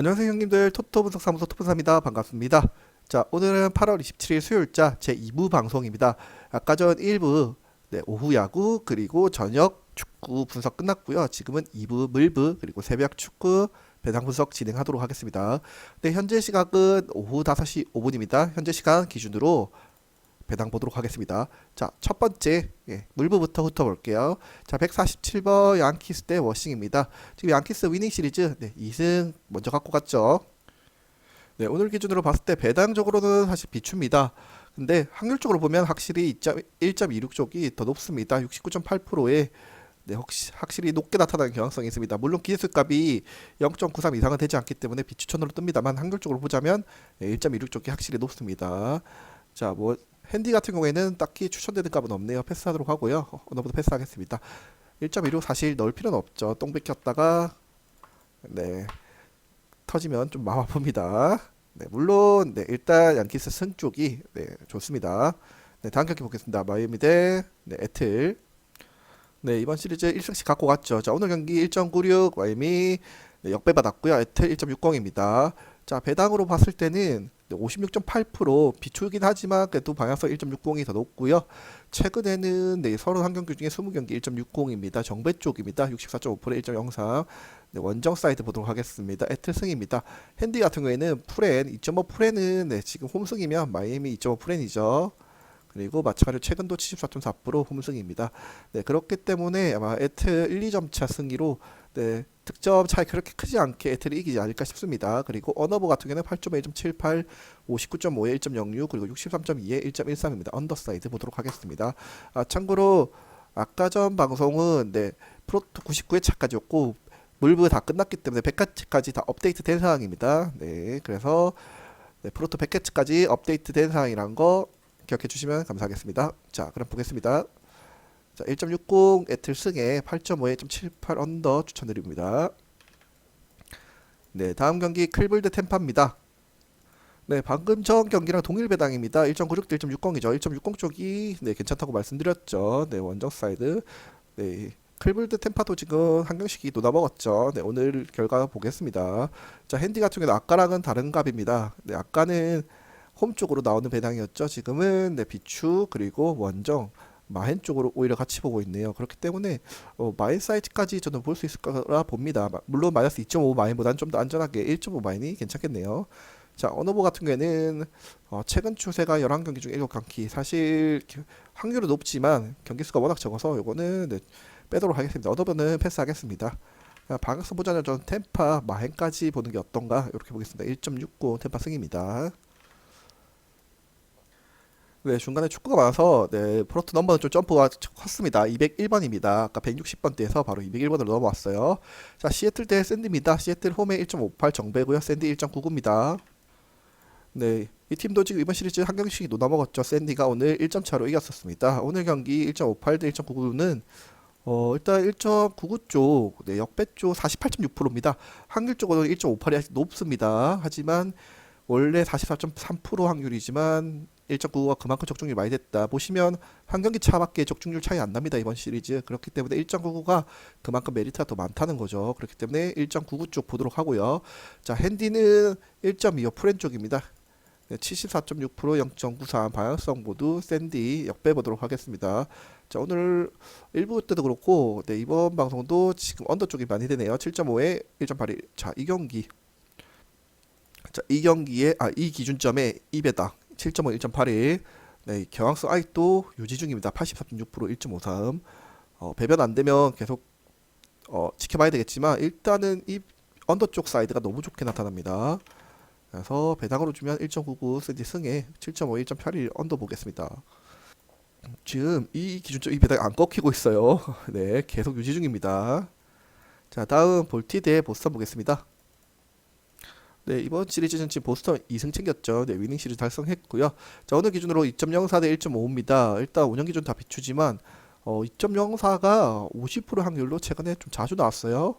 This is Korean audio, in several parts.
안녕하세요 형님들. 토토 분석 사무소 토분사입니다. 반갑습니다. 자 오늘은 8월 27일 수요일자 제 2부 방송입니다. 아까 전 1부 네, 오후 야구 그리고 저녁 축구 분석 끝났고요. 지금은 2부 물부 그리고 새벽 축구 배당 분석 진행하도록 하겠습니다. 네 현재 시각은 오후 5시 5분입니다. 현재 시간 기준으로 배당 보도록 하겠습니다. 자, 첫 번째 예, 물부부터 훑어볼게요. 자, 147번 양키스 대 워싱입니다. 지금 양키스 위닝 시리즈 네, 2승 먼저 갖고 갔죠. 네, 오늘 기준으로 봤을 때 배당적으로는 사실 비춥니다. 근데 확률적으로 보면 확실히 1.26 쪽이 더 높습니다. 69.8%에 네, 혹시 확실히 높게 나타나는 경향성이 있습니다. 물론 기회수값이 0.93 이상은 되지 않기 때문에 비추천으로 뜹니다만 확률적으로 보자면 1.26 쪽이 확실히 높습니다. 자, 뭐 핸디 같은 경우에는 딱히 추천되는 값은 없네요. 패스하도록 하고요. 어, 어느보다 패스하겠습니다. 1.16 사실 넣을 필요는 없죠. 똥 뺏겼다가 네 터지면 좀 마음 아픕니다. 네, 물론 네, 일단 양키스 승 쪽이 네, 좋습니다. 네, 다음 경기 보겠습니다. 마이애미 대 네, 애틀. 네, 이번 시리즈 1승씩 갖고 갔죠. 자, 오늘 경기 1.96 마이애미 네, 역배 받았고요. 애틀 1.60입니다. 자, 배당으로 봤을 때는 56.8% 비추긴 하지만 그래도 방향성 1.60이 더 높고요. 최근에는 네, 31경기 중에 20경기 1.60입니다. 정배 쪽입니다. 64.5% 1.03. 네, 원정 사이드 보도록 하겠습니다. 애틀 승입니다. 핸디 같은 경우에는 프렌 2.5 프렌은 네, 지금 홈승이면 마이애미 2.5 프렌이죠. 그리고 마찬가지로 최근도 74.4% 홈승입니다. 네, 그렇기 때문에 아마 애틀 1, 2점 차 승리로 네, 득점 차이 그렇게 크지 않게 애틀이 이기지 않을까 싶습니다. 그리고 언어버 같은 경우는 8.1, 1.78, 59.5에 1.06 그리고 63.2에 1.13입니다. 언더사이드 보도록 하겠습니다. 아, 참고로 아까 전 방송은 네, 프로토 99회 차까지였고 물부 다 끝났기 때문에 100회까지 다 업데이트 된 상황입니다. 네, 그래서 네, 프로토 100회까지 업데이트 된 상황이란 거 기억해 주시면 감사하겠습니다. 자, 그럼 보겠습니다. 자, 1.60 애틀 승에 8.5에 1.78 언더 추천드립니다. 네, 다음 경기 클블드 템파입니다. 네, 방금 전 경기랑 동일 배당입니다. 1.96 대 1.60이죠. 1.60 쪽이 네, 괜찮다고 말씀드렸죠. 네, 원정 사이드. 네, 클블드 템파도 지금 한 경씩이 놓아먹었죠. 네, 오늘 결과 보겠습니다. 자, 핸디 같은 경우는 아까랑은 다른 값입니다. 네, 아까는 홈 쪽으로 나오는 배당이었죠. 지금은 네, 비추 그리고 원정 마헨 쪽으로 오히려 같이 보고 있네요. 그렇기 때문에 어, 마인 사이트까지 저는 볼 수 있을 거라 봅니다. 마- 물론 마이너스 2.5 마인보다는 좀 더 안전하게 1.5 마인이 괜찮겠네요. 자, 언어보 같은 경우에는 어, 최근 추세가 11경기 중 7경기 사실 기- 확률은 높지만 경기 수가 워낙 적어서 요거는 네, 빼도록 하겠습니다. 언어보는 패스하겠습니다. 자, 방학선 보자는 전 템파 마헨까지 보는 게 어떤가 이렇게 보겠습니다. 1.69 템파 승입니다. 네, 중간에 축구가 많아서 네, 프로트 넘버는 좀 점프가 컸습니다. 201번입니다. 아까 160번대에서 바로 201번으로 넘어왔어요. 자, 시애틀 대 샌디입니다. 시애틀 홈에 1.58 정배고요. 샌디 1.99입니다. 네, 이 팀도 지금 이번 시리즈 한 경기씩 놓아 먹었죠. 샌디가 오늘 1점 차로 이겼었습니다. 오늘 경기 1.58 대 1.99는 어, 일단 1.99 쪽, 네, 역배 쪽 48.6%입니다. 확률 쪽으로 1.58이 아직 높습니다. 하지만 원래 44.3% 확률이지만 1.99가 그만큼 적중률이 많이 됐다. 보시면 한 경기 차밖에 적중률 차이 안 납니다. 이번 시리즈. 그렇기 때문에 1.99가 그만큼 메리트가 더 많다는 거죠. 그렇기 때문에 1.99 쪽 보도록 하고요. 자, 핸디는 1.25 프렌 쪽입니다. 네, 74.6% 0.93 방향성 모두 샌디 역배 보도록 하겠습니다. 자, 오늘 1부 때도 그렇고 네, 이번 방송도 지금 언더 쪽이 많이 되네요. 7.5에 1.81. 자, 이 경기 자, 이 경기에 아, 이 기준점에 2배당 7.5, 1.81. 네, 경향성 아직도 유지 중입니다. 84.6% 1.53. 어, 배변 안 되면 계속 어, 지켜봐야 되겠지만 일단은 이 언더 쪽 사이드가 너무 좋게 나타납니다. 그래서 배당으로 주면 1.99 샌디 승에 7.5, 1.81 언더 보겠습니다. 지금 이 기준점 이 배당이 안 꺾이고 있어요. 네, 계속 유지 중입니다. 자, 다음 볼티 대 보스턴 보겠습니다. 네, 이번 시리즈는 지금 보스턴 2승 챙겼죠. 네, 위닝 시리즈 달성했고요. 자, 오늘 기준으로 2.04 대 1.5입니다. 일단 운영 기준 다 비추지만 어, 2.04가 50% 확률로 최근에 좀 자주 나왔어요.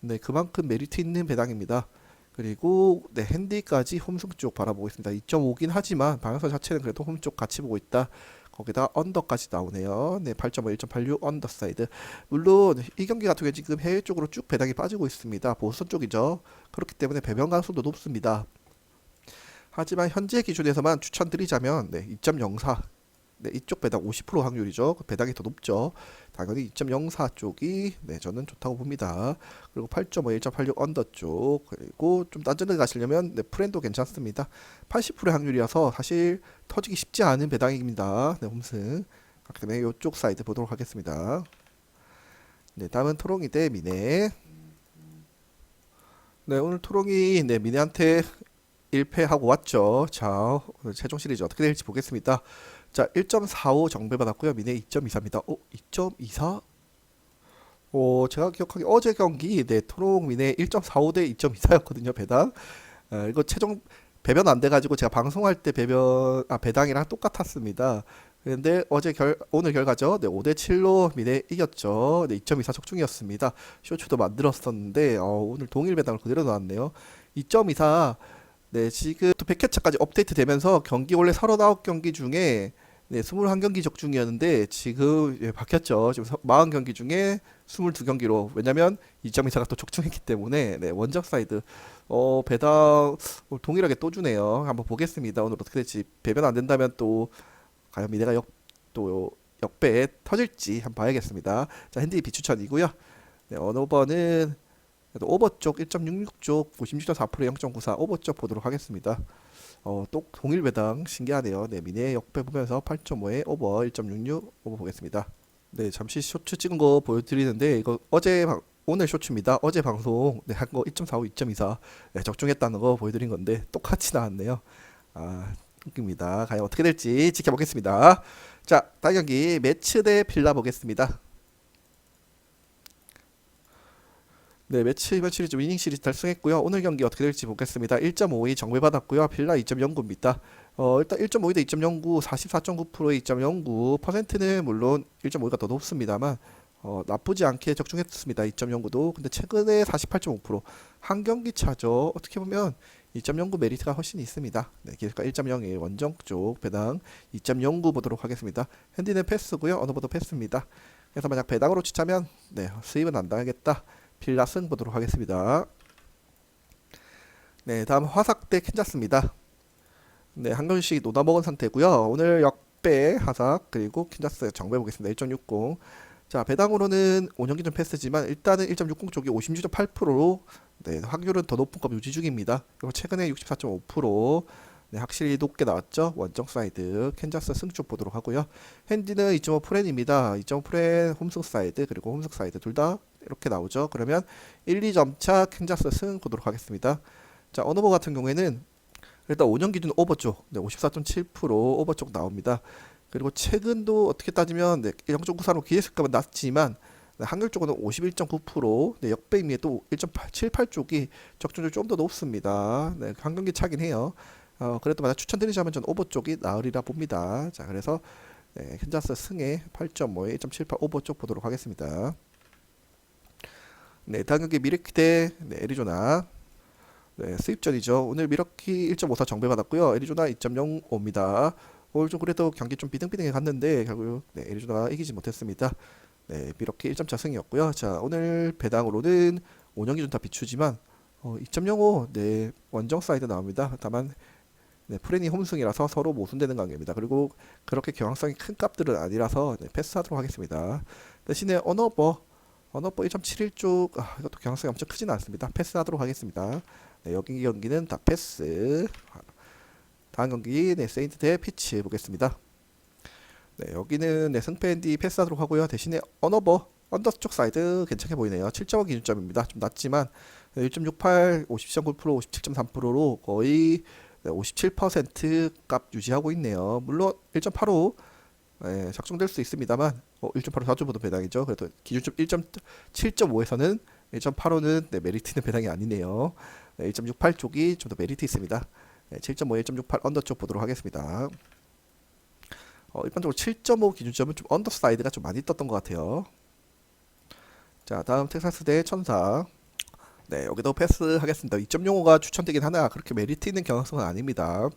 네, 그만큼 메리트 있는 배당입니다. 그리고 네, 핸디까지 홈승 쪽 바라보고 있습니다. 2.5긴 하지만 방향성 자체는 그래도 홈 쪽 같이 보고 있다. 거기다 언더까지 나오네요. 네, 8.5, 1.86 언더사이드. 물론 이 경기 같은 경우에 지금 해외 쪽으로 쭉 배당이 빠지고 있습니다. 보선 쪽이죠. 그렇기 때문에 배변 가능성도 높습니다. 하지만 현재 기준에서만 추천드리자면 네, 2.04 네, 이쪽 배당 50% 확률이죠. 그 배당이 더 높죠. 당연히 2.04 쪽이 네, 저는 좋다고 봅니다. 그리고 8.5, 1.86 언더 쪽 그리고 좀 안전하게 가시려면 네, 프렌도 괜찮습니다. 80%의 확률이라서 사실 터지기 쉽지 않은 배당입니다. 네, 홈승. 그렇기 때문에 이쪽 사이드 보도록 하겠습니다. 네, 다음은 토롱이 대 미네. 네, 오늘 토롱이 네, 미네한테 1패하고 왔죠. 자, 오늘 최종 시리즈 어떻게 될지 보겠습니다. 자, 1.45 정배 받았고요. 미네 2.24입니다. 어, 2.24? 어, 제가 기억하기 어제 경기 네, 토록 미네 1.45 대 2.24였거든요. 배당. 어, 이거 최종 배변 안 돼 가지고 제가 방송할 때 배변 아 배당이랑 똑같았습니다. 근데 어제 결 오늘 결과죠. 네, 5대 7로 미네 이겼죠. 네, 2.24 적중이었습니다. 쇼츠도 만들었었는데 어, 오늘 동일 배당을 그대로 나왔네요. 2.24 네, 지금 또 100회차까지 업데이트 되면서 경기 원래 39경기 중에 네, 21경기 적중이었는데 지금 예, 바뀌었죠. 지금 40경기 중에 22경기로 왜냐면 2.24가 또 적중했기 때문에 네, 원적 사이드 어, 배당 동일하게 또 주네요. 한번 보겠습니다. 오늘 어떻게 될지 배변 안 된다면 또 과연 미래가 역 또 역배 터질지 한번 봐야겠습니다. 자, 핸디 비추천이고요. 네, 언어버는 그래도 오버 쪽 1.66쪽56.4% 0.94 오버 쪽 보도록 하겠습니다. 어, 또 동일 배당 신기하네요. 네, 미네 역배 보면서 8.5에 오버 1.66 오버 보겠습니다. 네, 잠시 쇼츠 찍은 거 보여드리는데 이거 어제 방, 오늘 쇼츠입니다. 어제 방송 네, 한거 2.45, 2.24 네, 적중했다는 거 보여드린 건데 똑같이 나왔네요. 아, 웃깁니다. 과연 어떻게 될지 지켜보겠습니다. 자, 다음 경기 매치 대 빌라 보겠습니다. 네, 매치 이번 시리즈 위닝 시리즈 달성했고요. 오늘 경기 어떻게 될지 보겠습니다. 1.52 정배 받았고요. 빌라 2.09입니다. 어, 일단 1.52 대 2.09, 44.9%의 2.09 퍼센트는 물론 1.5가 더 높습니다만 어, 나쁘지 않게 적중했습니다. 2.09도. 근데 최근에 48.5%한 경기 차죠. 어떻게 보면 2.09 메리트가 훨씬 있습니다. 네, 기술가 1.01 원정 쪽 배당 2.09 보도록 하겠습니다. 핸디는 패스고요. 언어보도 패스입니다. 그래서 만약 배당으로 치자면 네, 수입은 안 당하겠다. 승 보도록 하겠습니다. 네, 다음 화삭 대 캔자스입니다. 네, 한 경기씩 놓다 먹은 상태고요. 오늘 역배 화삭 그리고 캔자스 정배 보겠습니다. 1.60. 자, 배당으로는 5년 기준 패스지만 일단은 1.60 쪽이 56.8%로 네, 확률은 더 높은 값 유지 중입니다. 그리고 최근에 64.5% 네, 확실히 높게 나왔죠. 원정 사이드 캔자스 승쪽 보도록 하고요. 핸디는 2.5 프렌입니다. 2.5 프렌 홈승 사이드 그리고 홈승 사이드 둘 다 이렇게 나오죠. 그러면 1, 2점 차 캔자스 승 보도록 하겠습니다. 자, 어너버 같은 경우에는 일단 5년 기준 오버 쪽 네, 54.7% 오버 쪽 나옵니다. 그리고 최근도 어떻게 따지면 네, 0.94로 기회수값은 낮지만 네, 한글 쪽은 51.9% 네, 역배임에 또 1.78 쪽이 적중률 좀 더 높습니다. 네, 한 경기 차긴 해요. 어, 그래도 만약 추천드리자면 전 오버 쪽이 나으리라 봅니다. 자, 그래서 네, 캔자스 승에 8.5에 1.78 오버 쪽 보도록 하겠습니다. 네, 다음 경기 미르키 대 네, 애리조나. 네, 수입전이죠. 오늘 미러키 1.54 정배 받았고요. 애리조나 2.05입니다. 오늘 좀 그래도 경기 좀 비등비등해 갔는데 결국 네, 애리조나가 이기지 못했습니다. 네, 미러키 1점 차 승이었고요. 자, 오늘 배당으로는 5년 기준 다 비추지만 어, 2.05 네, 원정 사이드 나옵니다. 다만 네, 프레니 홈승이라서 서로 모순되는 관계입니다. 그리고 그렇게 경향성이 큰 값들은 아니라서 네, 패스하도록 하겠습니다. 대신에 언어버 언어버 1.71쪽 아, 이것도 경향성이 엄청 크지는 않습니다. 패스하도록 하겠습니다. 네, 여기 경기는 다 패스. 다음 경기 네, 세인트 대 피치 보겠습니다. 네, 여기는 네, 승패앤디 패스하도록 하고요. 대신에 언어버 언더 쪽 사이드 괜찮게 보이네요. 7.5 기준점입니다. 좀 낮지만 1.68, 50.9%, 57.3%로 거의 57%값 유지하고 있네요. 물론 1.85 예, 작성될 수 있습니다만 어, 1.85 4.5도 배당이죠. 그래도 기준점 1.7.5에서는 1.85는 네, 메리트 있는 배당이 아니네요. 네, 1.68 쪽이 좀 더 메리트 있습니다. 네, 7.5, 1.68 언더 쪽 보도록 하겠습니다. 어, 일반적으로 7.5 기준점은 좀 언더 사이드가 좀 많이 떴던 것 같아요. 자, 다음 텍사스 대 천사. 네, 여기도 패스하겠습니다. 2.05가 추천되긴 하나 그렇게 메리트 있는 경향성은 아닙니다.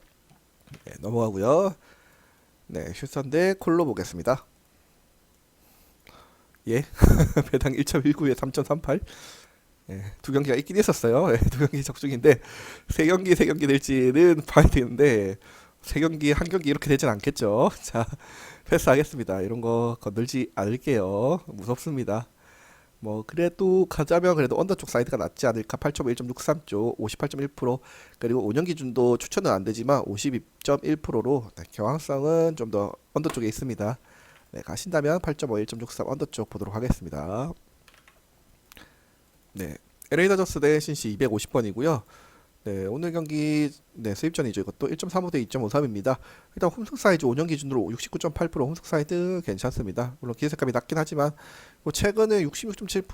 네, 넘어가고요. 네, 슈선 대 콜로 보겠습니다. 예, 배당 1.19에 3.38. 예, 두 경기가 있긴 있었어요. 예, 두 경기 적중인데 세 경기 세 경기 될지는 봐야 되는데 세 경기 한 경기 이렇게 되진 않겠죠. 자, 패스하겠습니다. 이런 거 건들지 않을게요. 무섭습니다. 뭐 그래도 가자면 그래도 언더 쪽 사이드가 낫지 않을까 8.5 1.63쪽58.1% 그리고 5년 기준도 추천은 안 되지만 52.1%로 네, 경항성은 좀 더 언더 쪽에 있습니다. 네, 가신다면 8.5 1.63 언더 쪽 보도록 하겠습니다. 네, LA 다저스 대 신시 250번이고요. 네, 오늘 경기 네, 수입전이죠. 이것도 1.35 대 2.53입니다. 일단 홈승 사이즈 5년 기준으로 69.8% 홈승 사이드 괜찮습니다. 물론 기회색값이 낮긴 하지만 뭐 최근에 66.7%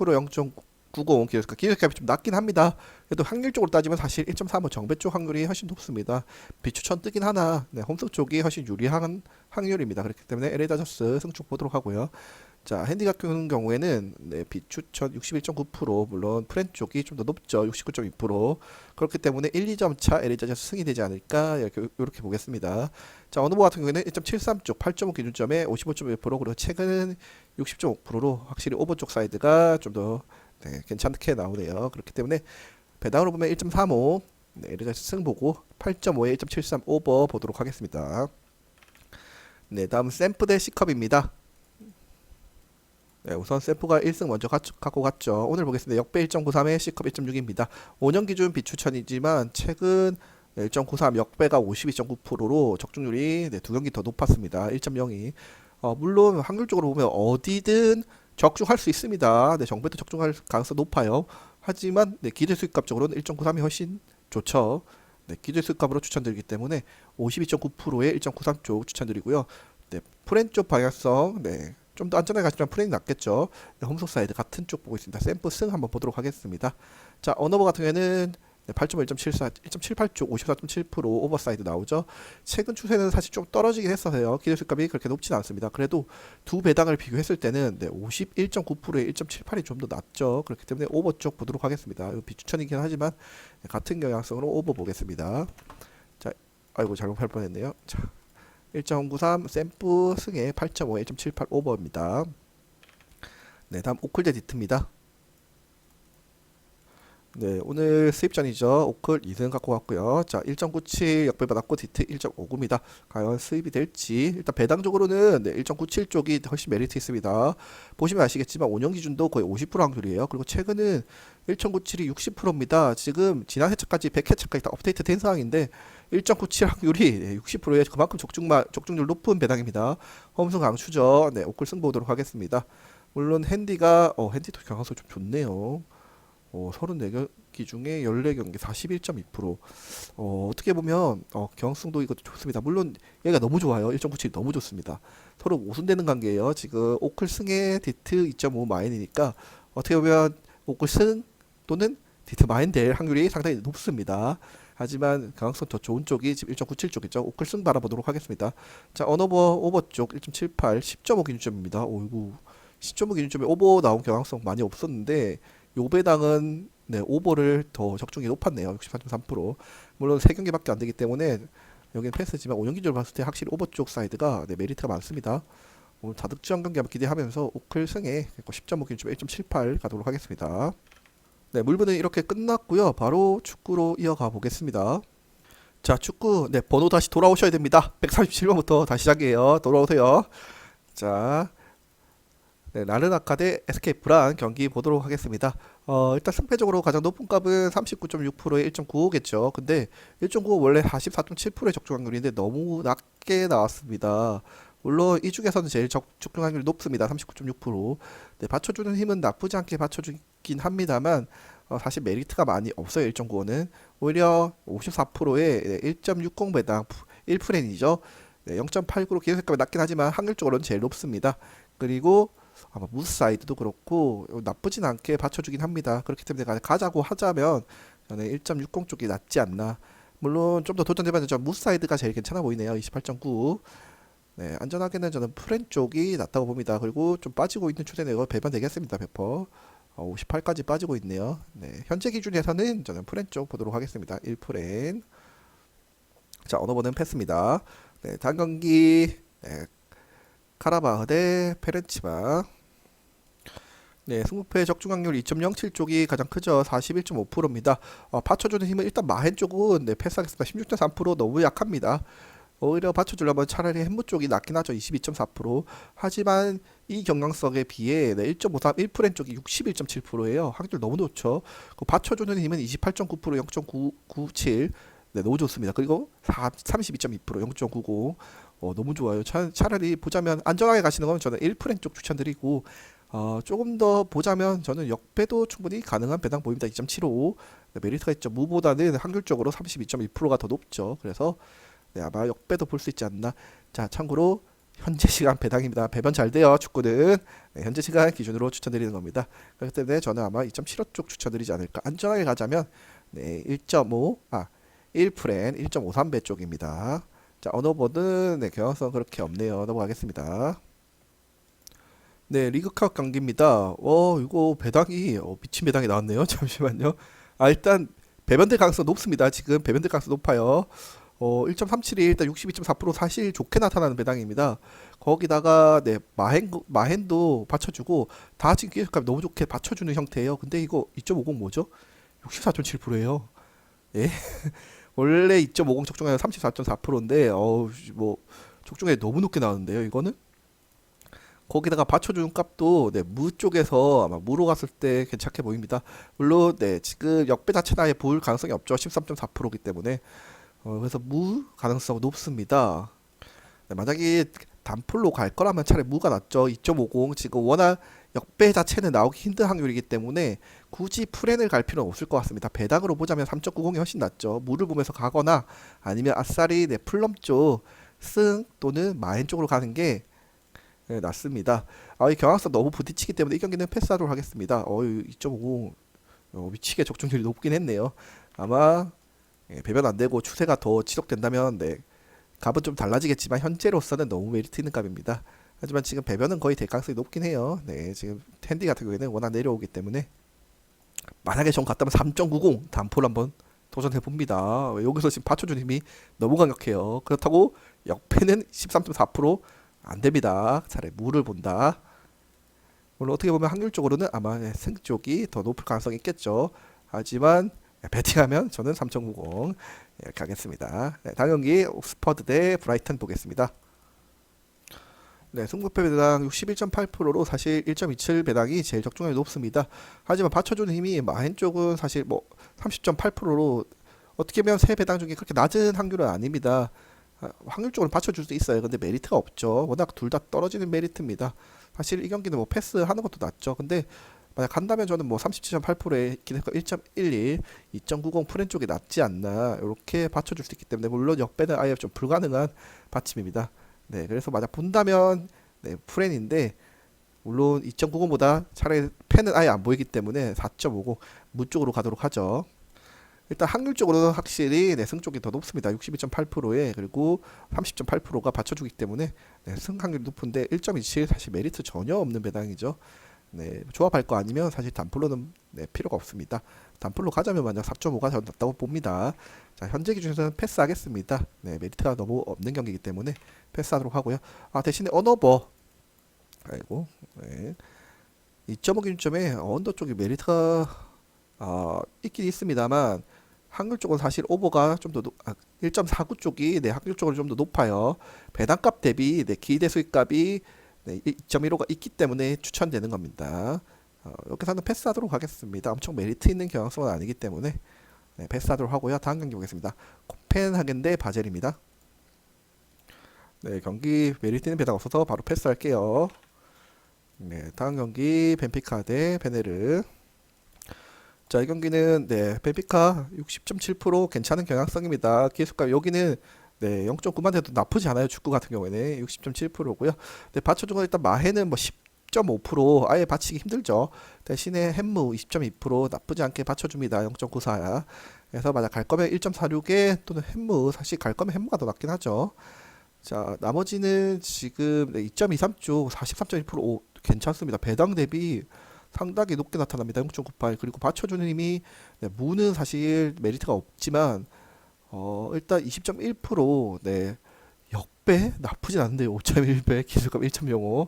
0.90 기회색값 기회색값이 좀 낮긴 합니다. 그래도 확률적으로 따지면 사실 1.35 정배 쪽 확률이 훨씬 높습니다. 비추천 뜨긴 하나 네, 홈승 쪽이 훨씬 유리한 확률입니다. 그렇기 때문에 LA 다저스 승축 보도록 하고요. 자, 핸디 같은 경우에는 네, 비추천 61.9% 물론 프렌 쪽이 좀 더 높죠. 69.2% 그렇기 때문에 1, 2점 차 LA 다저스 승이 되지 않을까 이렇게 이렇게 보겠습니다. 자, 어느버 같은 경우에는 1.73쪽 8.5 기준점에 55.1% 그리고 최근 60.5%로 확실히 오버 쪽 사이드가 좀더 네, 괜찮게 나오네요. 그렇기 때문에 배당으로 보면 1.35 네, LA 다저스 승 보고 8.5에 1.73 오버 보도록 하겠습니다. 네, 다음 샘프 대 C컵입니다. 네, 우선 샘프가 1승 먼저 가, 갖고 갔죠. 오늘 보겠습니다. 역배 1.93에 C컵 1.6입니다. 5년 기준 비추천이지만 최근 1.93 역배가 52.9%로 적중률이 네, 두 경기 더 높았습니다. 1.02. 어, 물론 확률적으로 보면 어디든 적중할 수 있습니다. 네, 정배도 적중할 가능성 높아요. 하지만 네, 기대 수익 값적으로는 1.93이 훨씬 좋죠. 네, 기대 수익 값으로 추천드리기 때문에 52.9%의 1.93 쪽 추천드리고요. 네, 프렌 쪽 방향성 네, 좀 더 안전하게 가시면 프렌이 낫겠죠. 네, 홈속 사이드 같은 쪽 보고 있습니다. 샘플 승 한번 보도록 하겠습니다. 자, 언어버 같은 경우에는 네, 8.5, 1.74, 1.78쪽 54.7% 오버사이드 나오죠. 최근 추세는 사실 좀 떨어지긴 했어서요. 기대수값이 그렇게 높지는 않습니다. 그래도 두 배당을 비교했을 때는 네, 51.9%에 1.78이 좀 더 낮죠. 그렇기 때문에 오버 쪽 보도록 하겠습니다. 비추천이긴 하지만 네, 같은 경향성으로 오버 보겠습니다. 자, 아이고 잘못 할 뻔했네요. 자, 1.93 샘프 승에 8.5, 1.78 오버입니다. 네, 다음 오클 대 디트입니다. 네, 오늘 수입전이죠. 오클 2승 갖고 왔고요. 자, 1.97 역배 받았고 디트 1.59입니다. 과연 수입이 될지 일단 배당적으로는 네, 1.97 쪽이 훨씬 메리트 있습니다. 보시면 아시겠지만 5년 기준도 거의 50% 확률이에요. 그리고 최근은 1.97이 60%입니다. 지금 지난 회차까지 100회차까지 다 업데이트 된 상황인데 1.97 확률이 60%에 그만큼 적중마, 적중률 높은 배당입니다. 홈승 강추죠. 네, 오클 승 보도록 하겠습니다. 물론 핸디가 어, 핸디도 경향성 좀 좋네요. 어, 34경기 중에 14경기 41.2% 어, 어떻게 보면 어, 경승도 이것도 좋습니다. 물론 얘가 너무 좋아요. 1.97 너무 좋습니다. 서로 모순되는 관계예요. 지금 오클 승에 디트 2.5 마인이니까 어떻게 보면 오클 승 또는 디트 마인 될 확률이 상당히 높습니다. 하지만 강학성 더 좋은 쪽이 지금 1.97 쪽이죠. 오클 승 바라보도록 하겠습니다. 자, 언어버 오버 쪽 1.78 10.5 기준점입니다. 오이구 10.5 기준점에 오버 나온 경향성 많이 없었는데 요배당은 네, 오버를 더 적중이 높았네요. 64.3%. 물론 세 경기밖에 안 되기 때문에 여기는 패스지만 5년 기준으로 봤을 때 확실히 오버 쪽 사이드가 네, 메리트가 많습니다. 오늘 다득점 경기 한번 기대하면서 오클 승에 10.5 기준점 1.78 가도록 하겠습니다. 네, 물분은 이렇게 끝났고요. 바로 축구로 이어가 보겠습니다. 자, 축구 네, 번호 다시 돌아오셔야 됩니다. 137번부터 다시 시작이에요. 돌아오세요. 자, 네, 나르나카 대 SK 브란 경기 보도록 하겠습니다. 어, 일단 승패적으로 가장 높은 값은 39.6%에 1.95겠죠. 근데 1.95 원래 44.7%의 적중 확률인데 너무 낮게 나왔습니다. 물론 이 중에서는 제일 적, 적중 확률이 높습니다. 39.6%. 네, 받쳐주는 힘은 나쁘지 않게 받쳐주긴 합니다만 어, 사실 메리트가 많이 없어요. 1.95는 오히려 54%의 1.60 배당 1프렌이죠. 네, 0.89로 기술값이 낮긴 하지만 확률적으로는 제일 높습니다. 그리고 아마 무스 사이드도 그렇고 나쁘진 않게 받쳐주긴 합니다. 그렇기 때문에 가- 가자고 하자면 저는 1.60 쪽이 낫지 않나. 물론 좀 더 도전해봐야 죠 무스 사이드가 제일 괜찮아 보이네요. 28.9. 네, 안전하게는 저는 프렌 쪽이 낫다고 봅니다. 그리고 좀 빠지고 있는 추세는 배반 되겠습니다. 100%. 어, 58까지 빠지고 있네요. 네, 현재 기준에서는 저는 프렌 쪽 보도록 하겠습니다. 1프렌. 자, 언어버는 패스입니다. 네, 다음 경기 네, 카라바흐 대 페렌치바. 네, 승부패 적중 확률 2.07 쪽이 가장 크죠. 41.5%입니다. 어, 받쳐주는 힘은 일단 마헨 쪽은 네, 패스하겠습니다. 16.3% 너무 약합니다. 오히려 받쳐주려면 차라리 햄무 쪽이 낫긴 하죠. 22.4%. 하지만 이 경량성에 비해 네, 1.53 1프렌 쪽이 61.7%예요. 확률 너무 좋죠. 그 받쳐주는 힘은 28.9% 0.997 네, 너무 좋습니다. 그리고 32.2% 0.90 어, 너무 좋아요. 차, 차라리 보자면 안전하게 가시는 건 저는 1프렌 쪽 추천드리고 어, 조금 더 보자면 저는 역배도 충분히 가능한 배당 보입니다. 2.75 네, 메리트가 있죠. 무보다는 확률적으로 32.2%가 더 높죠. 그래서 네, 아마 역배도 볼 수 있지 않나. 자, 참고로 현재 시간 배당입니다. 배변 잘 돼요. 축구는 네, 현재 시간 기준으로 추천드리는 겁니다. 그렇기 때문에 저는 아마 2.75 쪽 추천드리지 않을까. 안전하게 가자면 네, 1.5, 아, 1프렌 1.53배 쪽입니다. 자, 언어보는 네, 경향성 그렇게 없네요. 넘어가겠습니다. 네, 리그컵 경기입니다. 어, 이거 배당이 어, 미친 배당이 나왔네요. 잠시만요. 아, 일단 배변될 가능성 높습니다. 지금 배변될 가능성 높아요. 어, 1.372 일단 62.4% 사실 좋게 나타나는 배당입니다. 거기다가 네, 마헨 마헨도 받쳐주고 다 지금 기획값 너무 좋게 받쳐주는 형태예요. 근데 이거 2.50 뭐죠? 64.7%예요. 예. 원래 2.50 적중하면 34.4%인데 어우 뭐 적중에 너무 높게 나오는데요. 이거는 거기다가 받쳐주는 값도 네, 무 쪽에서 아마 무로 갔을 때 괜찮게 보입니다. 물론 네, 지금 역배 자체는 아예 볼 가능성이 없죠. 13.4%이기 때문에 어, 그래서 무 가능성 높습니다. 네, 만약에 단풀로 갈 거라면 차라리 무가 낫죠. 2.50 지금 워낙 역배 자체는 나오기 힘든 확률이기 때문에 굳이 프렌을 갈 필요는 없을 것 같습니다. 배당으로 보자면 3.90이 훨씬 낫죠. 무를 보면서 가거나 아니면 아싸리 네, 플럼 쪽 승 또는 마엔 쪽으로 가는 게 네, 낫습니다. 아, 이 경향성 너무 부딪히기 때문에 이 경기는 패스하도록 하겠습니다. 어, 2.50 어, 미치게 적중률이 높긴 했네요. 아마 예, 배변 안 되고 추세가 더 지속된다면 네, 값은 좀 달라지겠지만 현재로서는 너무 메리트 있는 값입니다. 하지만 지금 배변은 거의 될 가능성이 높긴 해요. 네, 지금 텐디 같은 경우에는 워낙 내려오기 때문에 만약에 전 갔다면 3.90 단포를 한번 도전해 봅니다. 여기서 지금 받쳐준 힘이 너무 강력해요. 그렇다고 역패는 13.4%안 됩니다. 차라리 무를 본다. 물론 어떻게 보면 확률적으로는 아마 승 쪽이 더 높을 가능성이 있겠죠. 하지만 배팅하면 저는 3.90 예, 가겠습니다. 네, 다음 경기 옥스퍼드 대 브라이튼 보겠습니다. 네, 승부패 배당 61.8%로 사실 1.27 배당이 제일 적중률이 높습니다. 하지만 받쳐주는 힘이 마헨 쪽은 사실 뭐 30.8%로 어떻게 보면 세 배당 중에 그렇게 낮은 확률은 아닙니다. 아, 확률적으로 받쳐줄 수 있어요. 근데 메리트가 없죠. 워낙 둘 다 떨어지는 메리트입니다. 사실 이 경기는 뭐 패스하는 것도 낫죠. 근데 만약 간다면 저는 뭐 37.8%에 기대가 1.11, 2.90 프렌 쪽이 낫지 않나 이렇게 받쳐줄 수 있기 때문에 물론 역배는 아예 좀 불가능한 받침입니다. 네, 그래서 만약 본다면 네, 프렌인데 물론 2.90보다 차라리 펜은 아예 안 보이기 때문에 4.50 무 쪽으로 가도록 하죠. 일단 확률적으로는 확실히 네, 승 쪽이 더 높습니다. 62.8%에 그리고 30.8%가 받쳐주기 때문에 네, 승 확률이 높은데 1.27 사실 메리트 전혀 없는 배당이죠. 네, 조합할 거 아니면 사실 단플로는 네, 필요가 없습니다. 단플로 가자면 만약 4.5가 더 낫다고 봅니다. 자, 현재 기준에서는 패스하겠습니다. 네, 메리트가 너무 없는 경기이기 때문에 패스하도록 하고요. 아, 대신에 언어버 아이고, 네. 2.5 기준점에 언더 쪽이 메리트가 아, 있긴 있습니다만 확률 쪽은 사실 오버가 좀더 아, 1.49 쪽이 네, 확률 쪽으로 좀 더 높아요. 배당값 대비 네, 기대 수익값이 네, 2.15가 있기 때문에 추천되는 겁니다. 어, 여기서는 패스하도록 하겠습니다. 엄청 메리트 있는 경향성은 아니기 때문에 네, 패스하도록 하고요. 다음 경기 보겠습니다. 코펜하겐 대 바젤입니다. 네, 경기 메리트 있는 배당 없어서 바로 패스할게요. 네, 다음 경기 벤피카 대 베네르. 자, 이 경기는 네, 벤피카 60.7% 괜찮은 경향성입니다. 기술가 여기는 네, 0.9만 돼도 나쁘지 않아요. 축구 같은 경우에는 60.7%고요. 네, 받쳐주고 일단 마해는 뭐 10.5% 아예 받치기 힘들죠. 대신에 햄무 20.2% 나쁘지 않게 받쳐줍니다. 0.94야. 그래서 만약 갈 거면 1.46에 또는 햄무 사실 갈 거면 햄무가 더 낫긴 하죠. 자, 나머지는 지금 네, 2.23쪽 43.1% 오, 괜찮습니다. 배당 대비 상당히 높게 나타납니다. 0.98 그리고 받쳐주는 힘이 네, 무는 사실 메리트가 없지만 어, 일단 20.1% 네. 역배 나쁘진 않은데요. 5.1배 기술값 1.05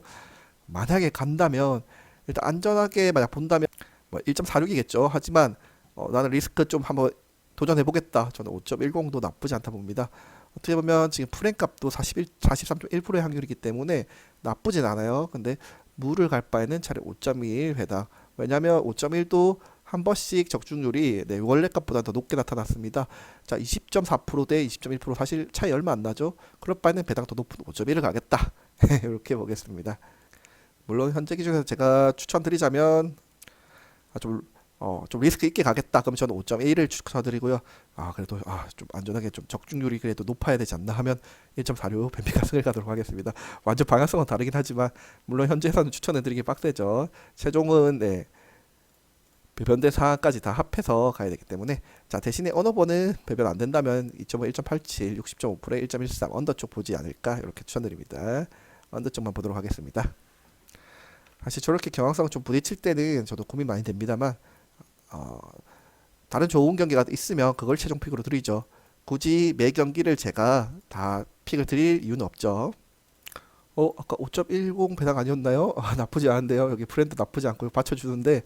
만약에 간다면 일단 안전하게 만약 본다면 뭐 1.46이겠죠. 하지만 어, 나는 리스크 좀 한번 도전해 보겠다. 저는 5.10도 나쁘지 않다 봅니다. 어떻게 보면 지금 프랭값도 41, 43.1%의 확률이기 때문에 나쁘진 않아요. 근데 물을 갈 바에는 차라리 5.1 해당. 왜냐하면 5.1도 한 번씩 적중률이 네, 원래 값보다 더 높게 나타났습니다. 자, 20.4%대 20.1% 사실 차이 얼마 안 나죠. 그럴 바에는 배당 더 높은 5.1을 가겠다. 이렇게 보겠습니다. 물론 현재 기준에서 제가 추천드리자면 아, 좀, 어, 좀 리스크 있게 가겠다. 그럼 저는 5.1을 추천드리고요. 아, 그래도 아, 좀 안전하게 좀 적중률이 그래도 높아야 되지 않나 하면 1.46 뱀피가승을 가도록 하겠습니다. 완전 방향성은 다르긴 하지만 물론 현재에서는 추천해드리기 빡세죠. 최종은 네. 배변대 사항까지 다 합해서 가야 되기 때문에 자 대신에 언어번은 배변 안 된다면 2.5, 1.87, 60.5%에 1.13 언더 쪽 보지 않을까 이렇게 추천드립니다. 언더 쪽만 보도록 하겠습니다. 사실 저렇게 경향성 좀 부딪힐 때는 저도 고민 많이 됩니다만 어, 다른 좋은 경기가 있으면 그걸 최종 픽으로 드리죠. 굳이 매 경기를 제가 다 픽을 드릴 이유는 없죠. 어, 아까 5.10 배당 아니었나요? 아, 나쁘지 않은데요. 여기 브랜드 나쁘지 않고 받쳐주는데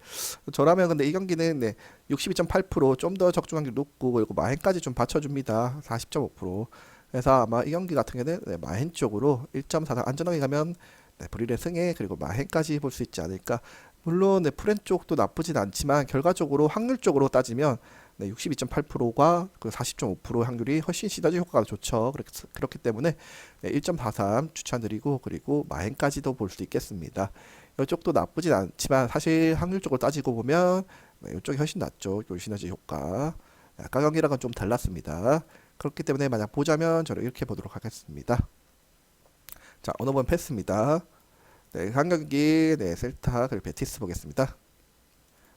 저라면 근데 이 경기는 네, 62.8%좀 더 적중 확률 높고 그리고 마행까지 좀 받쳐줍니다. 40.5%. 그래서 아마 이 경기 같은 경우는 네, 마행 쪽으로 1.4당 안전하게 가면 네, 브릴의 승에 그리고 마행까지 볼 수 있지 않을까. 물론 네, 프렌 쪽도 나쁘진 않지만 결과적으로 확률적으로 따지면 네, 62.8%가 그 40.5% 확률이 훨씬 시너지 효과가 좋죠. 그렇기, 그렇기 때문에 네, 1.43 추천드리고 그리고 마행까지도 볼 수 있겠습니다. 이쪽도 나쁘진 않지만 사실 확률적으로 따지고 보면 네, 이쪽이 훨씬 낫죠. 요 시너지 효과. 네, 아까 경기랑은 좀 달랐습니다. 그렇기 때문에 만약 보자면 저는 이렇게 보도록 하겠습니다. 자, 어느 번 패스입니다. 네, 한 경기 네, 셀타 그리고 베티스 보겠습니다.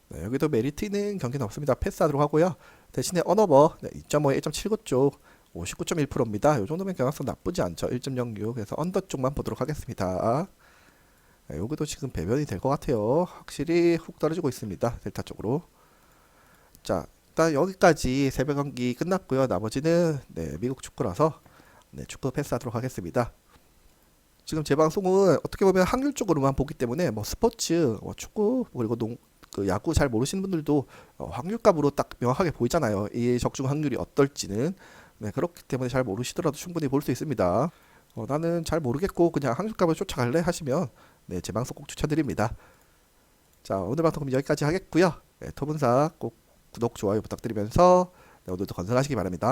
네, 여기도 메리트 있는 경기는 없습니다. 패스하도록 하고요. 대신에 언어버 네, 2.5에 1.79쪽 59.1%입니다. 이 정도면 경향성 나쁘지 않죠. 1.06 그래서 언더 쪽만 보도록 하겠습니다. 네, 여기도 지금 배변이 될 것 같아요. 확실히 훅 떨어지고 있습니다. 델타 쪽으로. 자, 일단 여기까지 새벽 경기 끝났고요. 나머지는 네, 미국 축구라서 네, 축구 패스하도록 하겠습니다. 지금 제 방송은 어떻게 보면 확률적으로만 보기 때문에 뭐 스포츠, 뭐 축구 그리고 농, 그 야구 잘 모르시는 분들도 어, 확률값으로 딱 명확하게 보이잖아요. 이 적중 확률이 어떨지는 네, 그렇기 때문에 잘 모르시더라도 충분히 볼 수 있습니다. 어, 나는 잘 모르겠고 그냥 확률값을 쫓아갈래 하시면 네, 제 방송 꼭 추천드립니다. 자 오늘 방송 그럼 여기까지 하겠고요. 네, 토분사 꼭 구독 좋아요 부탁드리면서 네, 오늘도 건강하시기 바랍니다.